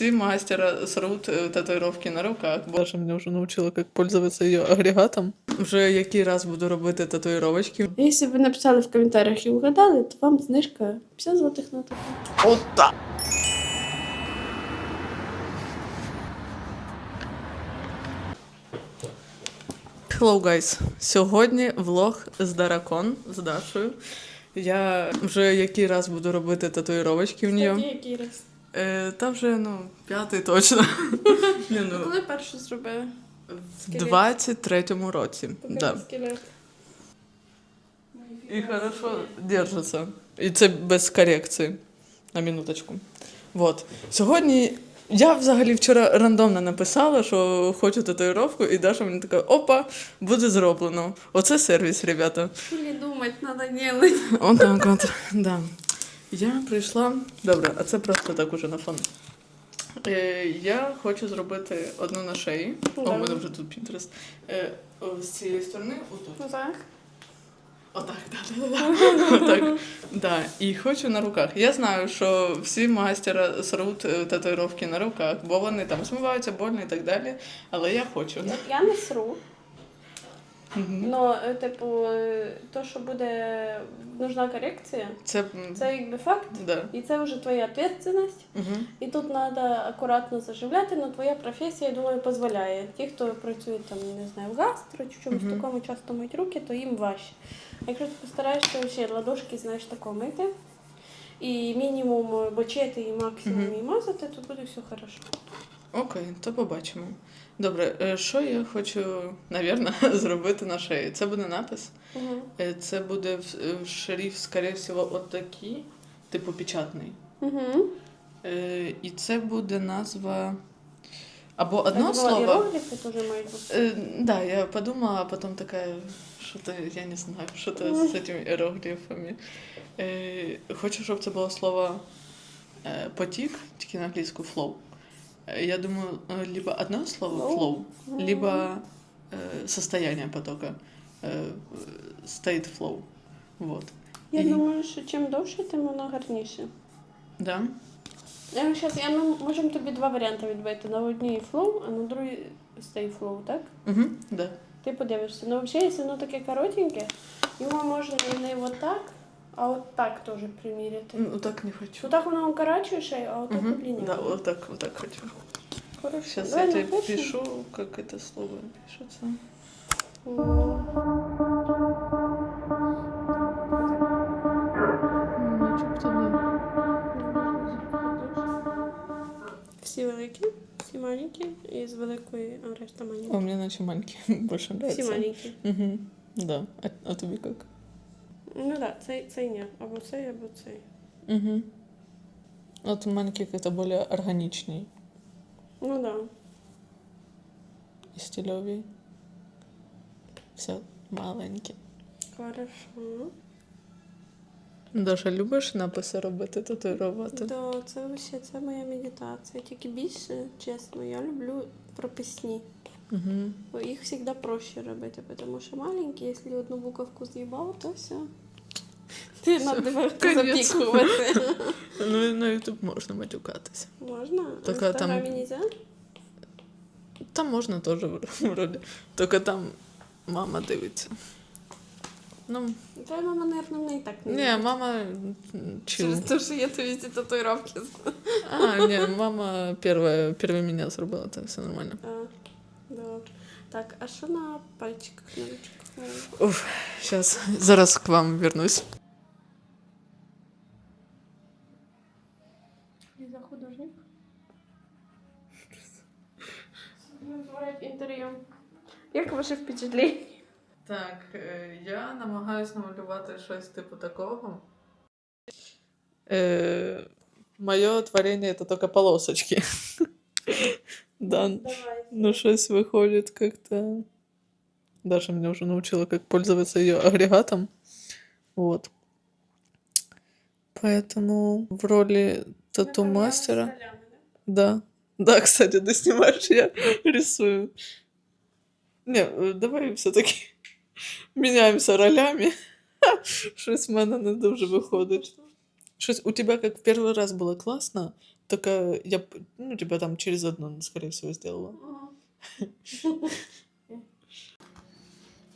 все мастера срут э, татуировки на руках. Даша мене вже навчила, як пользуватися її агрегатом. Вже який раз буду робити татуїровочки. Якщо ви написали в коментарях і угадали, то вам знижка 50 злотих на. От так. Hello, guys! Сьогодні влог з Даракон з Дашою. Я вже який раз буду робити татуїровочки в нього. який раз? Е, та вже ну, п'ятий точно. Ні, Ну, коли першу зробили? в 23-му році. Да. скелет. І хорошо держиться. І це без корекції. На минуточку. Вот. Сьогодні я взагалі вчора рандомно написала, що хочу татуїровку, і Даша мені така: опа, буде зроблено. Оце сервіс, ребята. Или думать надо делать. Отак от. Да. Я прийшла. Добре, а це просто так уже на фон. Е, я хочу зробити одну на шиї. О, у мене вже тут. Е, з цієї сторони, отут. Ну так. Отак, да, да, да. Отак. Да. І хочу на руках. Я знаю, що всі мастера срут е, татуїровки на руках, бо вони там змиваються больно і так далі. Але я хочу. Я не сру. Е, типу, е, то, що буде нужна корекція, Це, це якби факт. да. І це вже твоя відповідальність. Угу. І тут треба акуратно заживляти, але твоя професія, я думаю, дозволяє. Ті, хто працює там, не знаю, в гастро чи в чомусь Мгм. такому часто мить руки, то їм важче. А якщо ти постараєшся ще ладошки, знаєш, тако мити, і мінімум бочити, і максимум і мазати, то буде все хорошо. Окей, то побачимо. Добре, е, що я хочу, навірно, зробити на шиї? Це буде напис. Угу. Е, Це буде в- в шрифт, скоріше всього, от такий, типу печатний. Угу. Е, І це буде назва. Або одно слово. Іерогліфи теж мають бути. Э, да, я подумала, а потом такая, что-то, я не знаю, что-то с этими иероглифами. Э, хочу, щоб це було слово э, потік, тільки на англійську flow. Э, Я думаю, э, либо одно слово Flow. flow, Мгм. либо э, состояние потока. Э, state flow. Вот. Я І- думаю, що чим довше, тим воно гарніше. Да? Я зараз я ми можемо тобі два варіанти відбити. На одній flow, а на другій stay flow, так? Угу, да. Ти подивишся. Ну, взагалі, якщо воно таке коротеньке, його можна і не от так, а от так теж приміряти. Ну, так не хочу. Ну так воно укорачує шею, а от так Мгм. удлиняє. Да, вот так, вот так хочу. Хорошо. Сейчас Давай я тебе напишем. пишу, как это слово пишется. Начебто, да. Всі великі, всі маленькі і з великої, а решта маленькі. А мне наче маленький больше нравится. Всі маленькі. Угу. Да. А, а тобі как? Ну так, да, цей, цей ні. Або цей, або цей. Угу. От маленьких это более органичней Ну так. Да. і стильові. Все маленькі. Хорошо. Даша, любиш написи робити, татуювати? Да, це вообще це моя медитація. Тільки більше, чесно, я люблю прописні. Угу. Бо їх завжди проще робити, тому що маленькі, якщо одну буковку з'їбав, то все. Ти Всё, надо конець. запікувати. Ну і на YouTube можна матюкатися. Можна? Так, в а там- Інстаграмі нельзя? Там можна теж вроде. Тільки там мама дивиться. Ну, Твоя мама, наверное, мене і так не не, любить. мама м, чил. Через те, що я тобі ці татуїровки. А, не, мама первая, первая меня зробила, так все нормально. А, добре. Так, а що на пальчиках, на ручках? Уф, сейчас, зараз к вам вернусь. Ліза художник. Називають інтерв'ю. Як ваше впечатлення? Так, е, я намагаюся намалювати щось типу такого. Е, моє творення це тільки полосочки. Да, Давай. ну щось виходить как-то. Даша меня уже научила, как пользоваться ее агрегатом. Вот. Поэтому в роли тату-мастера... Да. Да, кстати, ты снимаешь, я рисую. Не, э, давай все-таки меняемся ролями. Щось в мене не дуже виходить. Щось у тебя как в первый раз было классно, только я, ну, тебя там через одну, скорее всего, сделала.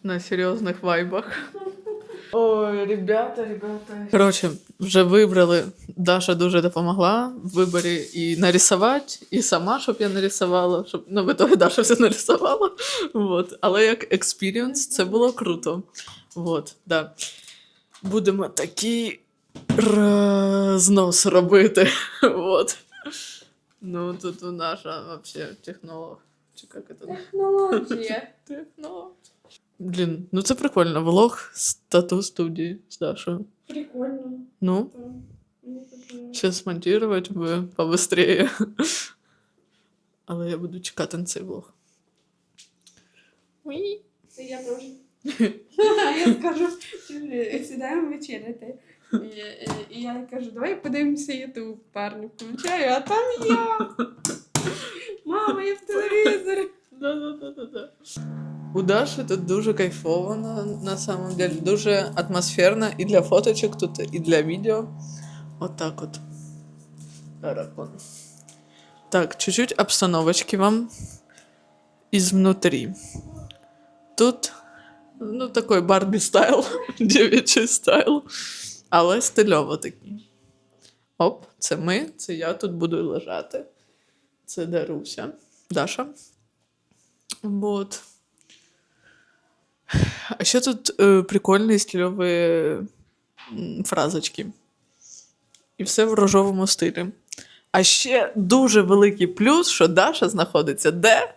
На серйозних вайбах. Ой, ребята, ребята. Коротше, вже вибрали. Даша дуже допомогла в виборі і нарисувати, і сама, щоб я нарисувала, щоб ну, в итоге Даша все нарисувала. Вот. Але як експірієнс це було круто. Вот, да. Будемо такий рознос робити. Вот. Ну, тут у наша вообще технолог. Чи як це? Технологія. Технолог. Блін, ну це прикольно. Влог з тату студії з Дашою. Прикольно. Ну, ще смонтувати би побыстрее. Але я буду чекати на цей влог. Це я теж. Я скажу, «Чужі, сідаємо вечеряти. І, і, і я кажу, давай подивимося Ютуб, парні включаю, а там я. Мама, я в телевізорі. Да-да-да-да-да. У Даші тут дуже кайфово на, на самом деле. Дуже атмосферно і для фоточок тут, і для відео. От так от. Таракон. Так, чуть-чуть обстановочки вам изнутри. Тут, ну, такой Барбі стайл, дівчий стайл, Але стильово такий. Оп, це ми, це я тут буду лежати. Це Даруся, Даша. Вот. А ще тут е, прикольні стильові фразочки. І все в рожовому стилі. А ще дуже великий плюс, що Даша знаходиться де?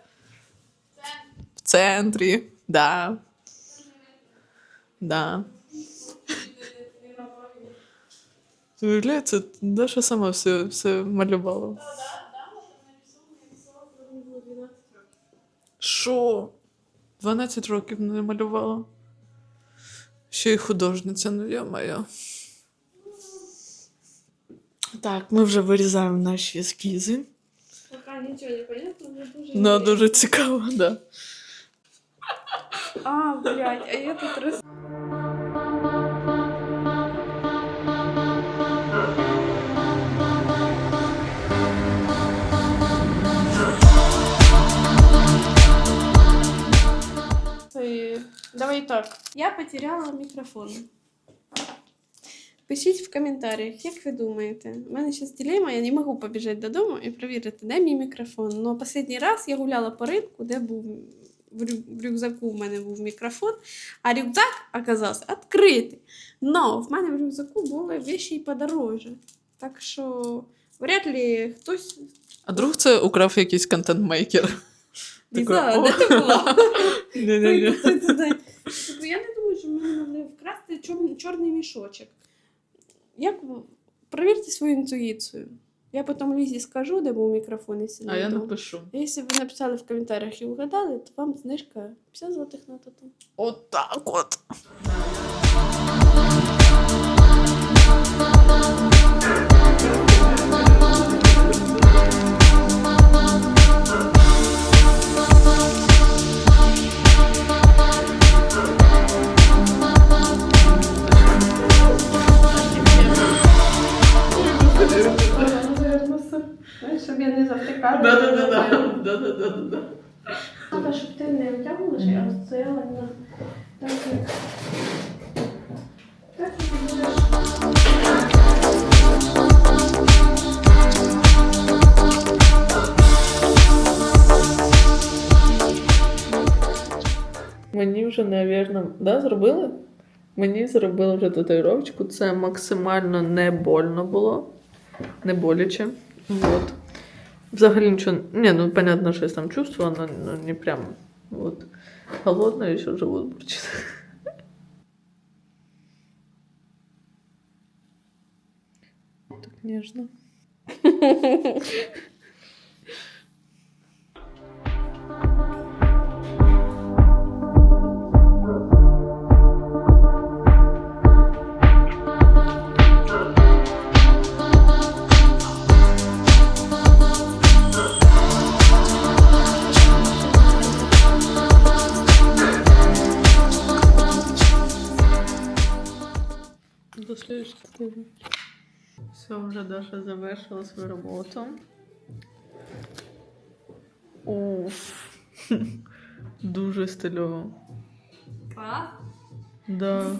В центрі. Да. Да. Ти уявляєш, це Даша сама все, все малювала. Що? 12 років не малювала. Ще й художниця, ну я моя. Так, ми вже вирізаємо наші ескізи. Пока нічого не понятно, але дуже. Ну, інтересно. дуже цікаво, да. А, блядь, а я тут роз... Давай так. Я потеряла мікрофон. Пишіть в коментарях, як ви думаєте. У мене зараз дилема, я не можу побіжати додому і перевірити, де мій мікрофон. Ну, останній раз я гуляла по ринку, де був в рюкзаку в мене був мікрофон, а рюкзак оказався відкритий. Но в мене в рюкзаку були вещи і подороже. Так що вряд ли хтось. А друг це украв якийсь контент-мейкер. Не знаю, де ти була? Ні-ні-ні. Це- це- це- Тобто Я не думаю, що в мене могли вкрасти чор- чорний мішочок. Як Провірте свою інтуїцію. Я потім Лізі скажу, де був мікрофон, якщо А я напишу. Якщо ви написали в коментарях і угадали, то вам знижка 50 злотих на тату. От так от. Вже, навірно, да, зробили? Мені зробили вже татуїровочку. Це максимально не больно було. Не боляче. Вот. Взагалі нічого. Не, ну понятно, що я там чувствую, но ну, не прям вот. Холодно, еще живот бурчит. Так нежно. До следующего. Все, вже Даша завершила свою роботу. Уф. Дуже стильово. Клас. Да,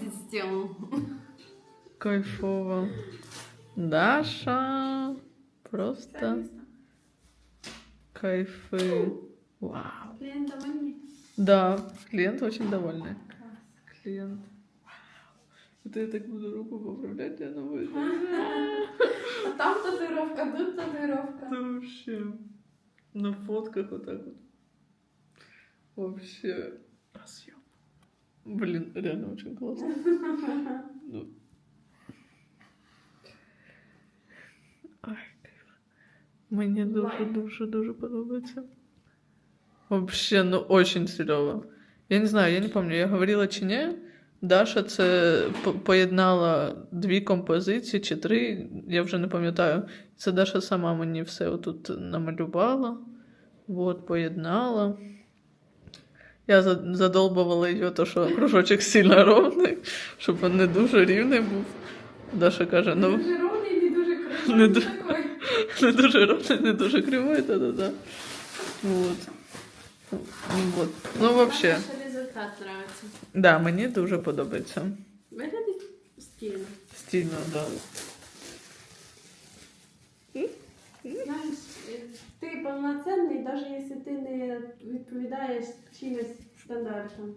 кайфово. Даша. Просто кайфы. Вау. Клиент довольный? Да, клиент очень довольный. Клиент. Это я так буду руку поправлять, я думаю. А там татуировка, тут татуировка. Это вообще на фотках вот так вот. Вообще разъем. Блин, реально очень классно. Ну. Ай, кайф. Мені дуже, Лайк. дуже, дуже подобається. Вообще, ну очень стильово. Я не знаю, я не помню, я говорила чи ні. Даша це поєднала дві композиції чи три, я вже не пам'ятаю. Це Даша сама мені все отут намалювала. Вот, поєднала. Я за- задолбувала її, то, що кружочок сильно ровний, щоб він не дуже рівний був. Даша каже, ну Дуже ровний, не дуже кривий. Не ду- не дуже ровний, не дуже кривий, та-да-да. Вот. Ну, Вот. Ну, вообще, Наш результат нравится. да, мені дуже подобається. Виглядить стильно. Стильно, да. Знаєш, е, ти повноцінний, навіть якщо ти не відповідаєш чимось стандартам.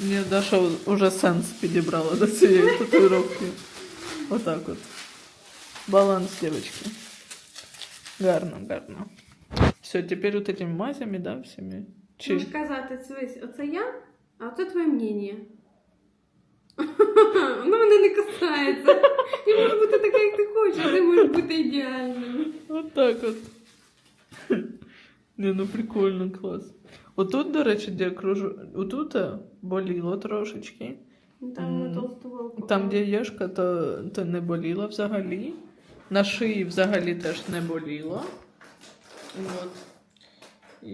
Мені Даша уже сенс підібрала до цієї татуїровки. Отак от. Баланс девочки. Гарно, гарно. Все, тепер от этими мазями, да, всіми. Чи... Можеш казати, дивись, оце я, А оце твоє мнення. Воно мене не касається. Я можу бути така, як ти хочеш, а ти можеш бути ідеальним. От так от. Не, ну прикольно, клас. Отут, до речі, де кружу. Отут е, боліло трошечки. Там ми Мгм. Там, де єшка, то, то не боліло взагалі. На шиї взагалі теж не боліло. Вот. І,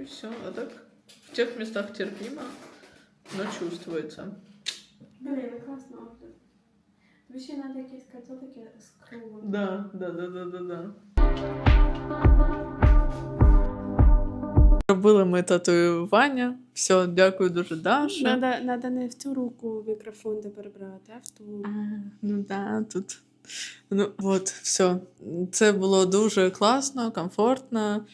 і все. А так в тих містах терпимо, но чувствується. Блін, класно. Тобі ще треба якесь кольцо таке з кругом. Да, да, да, да, да, да. Робили ми татуювання. Все, дякую дуже, Даша. Надо, надо не в цю руку мікрофон тепер брати, а в ту. Ну да, тут. Ну, от, все. Це було дуже класно, комфортно,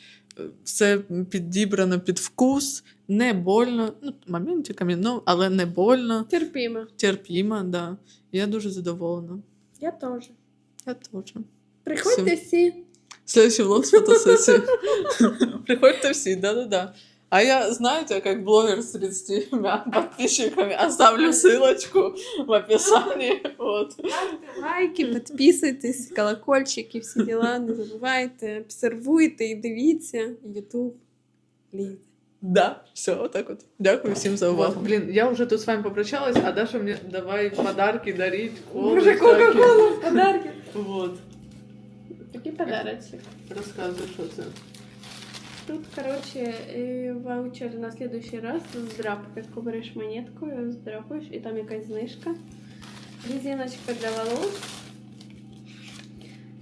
все підібрано під вкус, не больно. Ну, моментиками, ну, але не больно, Терпімо. терпімо, да. Я дуже задоволена. Я теж. Я теж. Приходьте всі. Следующий влог з фотосесії. Приходьте всі, да-да-да. А я, знаете, как блогер с 30 подписчиками, оставлю ссылочку в описании. Вот. Ставте лайки, підписуйтесь, колокольчики, всі діла, не забувайте, обсервуйте і дивіться Ютуб. Лід. Да, все, вот так вот. Дякую всім за увагу. Блин, я уже тут с вами попрощалась, а Даша мне давай подарки дарить. колы Боже, всякие. Кока-Колу в подарки. Вот. Такий подарочок. Рассказывай, что це. Тут, короче, э, ваучер на следующий раз з драпки. Береш монетку, здрапуєш, і там якась знижка. Резиночка для волос.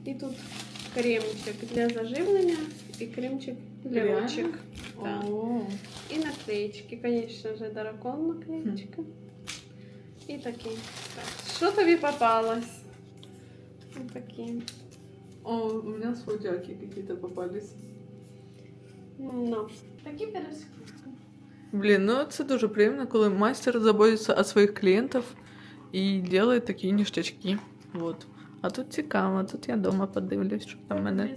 І тут кремчик для заживлення і кремчик для Реально? ручок. Так. О, І наклеечки, конечно же, дракон наклеечка. І такі. Так. Що тобі попалось? Ось такі. О, у меня сводяки какие-то попались. Ну. Такі пирожки. Блін, ну це дуже приємно, коли майстер заботиться о своїх клієнтів і робить такі ніштячки. Вот. А тут цікаво, тут я дома подивлюсь, що там мене.